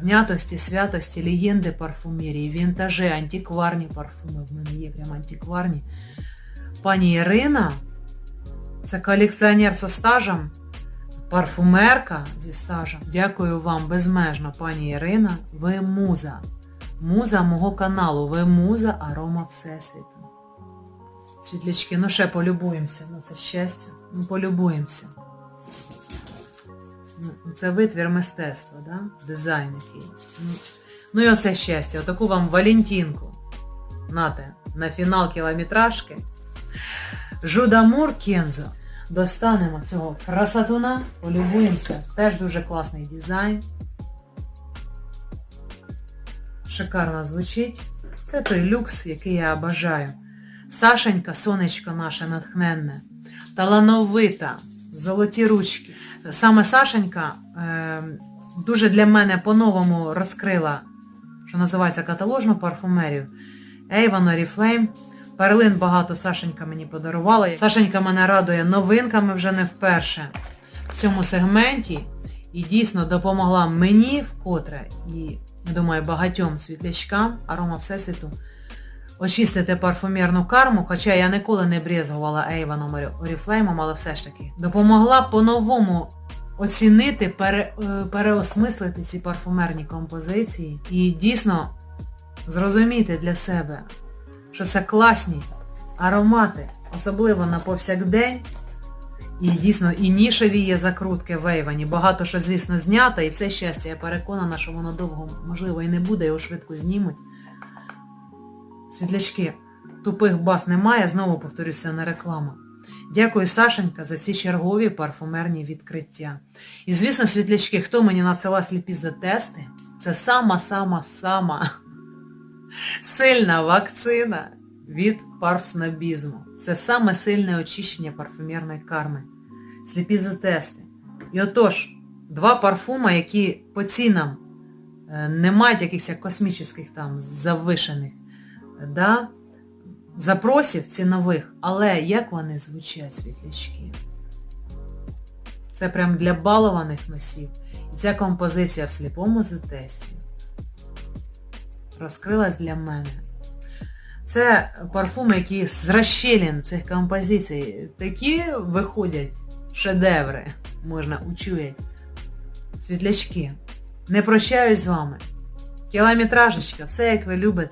знятості, святості, легенди парфумерії, вінтажі, антикварні парфуми. В мене є прям антикварні. Пані Ірина, це колекціонер зі стажем, парфумерка зі стажем. Дякую вам безмежно, пані Ірина. Ви муза. Муза мого каналу. Ви муза арома Всесвіту. Світлячки, ну ще полюбуємося. Ну це щастя. Ну полюбуємося. Ну, Це витвір мистецтва, да? дизайн який. Ну, ну і оце щастя. Отаку вам Валентинку. Нате, на фінал кілометражки. Жудамур Кензо. Достанемо цього красотуна, полюбуємося. Теж дуже класний дизайн. Шикарно звучить. Це той люкс, який я бажаю. Сашенька, сонечко наше натхненне, талановита, золоті ручки. Саме Сашенька е, дуже для мене по-новому розкрила, що називається каталожну парфумерію. Avon Oriflame. Перлин багато Сашенька мені подарувала. Сашенька мене радує новинками вже не вперше в цьому сегменті. І дійсно допомогла мені вкотре і, я думаю, багатьом світлячкам арома Всесвіту очистити парфумерну карму, хоча я ніколи не брезгувала Avon Oriflame, але все ж таки допомогла по-новому оцінити, пере, е, переосмислити ці парфумерні композиції і дійсно зрозуміти для себе, що це класні аромати, особливо на повсякдень. І дійсно і нішеві є закрутки в Ейвані. Багато що, звісно, знято, і це щастя, я переконана, що воно довго, можливо, і не буде, його швидко знімуть. Світлячки, тупих бас немає, знову повторюся, не реклама. Дякую, Сашенька, за ці чергові парфумерні відкриття. І, звісно, світлячки, хто мені надсилав сліпі за тести, це сама-сама-сама сильна вакцина від парфснобізму. Це саме сильне очищення парфумерної карми. Сліпі за тести. І отож, два парфума, які по цінам е, не мають якихось космічних там завишених, да, запросів цінових, але як вони звучать, світлячки? Це прям для балованих носів. І ця композиція в сліпому затесті розкрилась для мене. Це парфуми, які з розщелін цих композицій такі виходять шедеври, можна учуять. Світлячки. Не прощаюсь з вами. Кілометражечка, все як ви любите.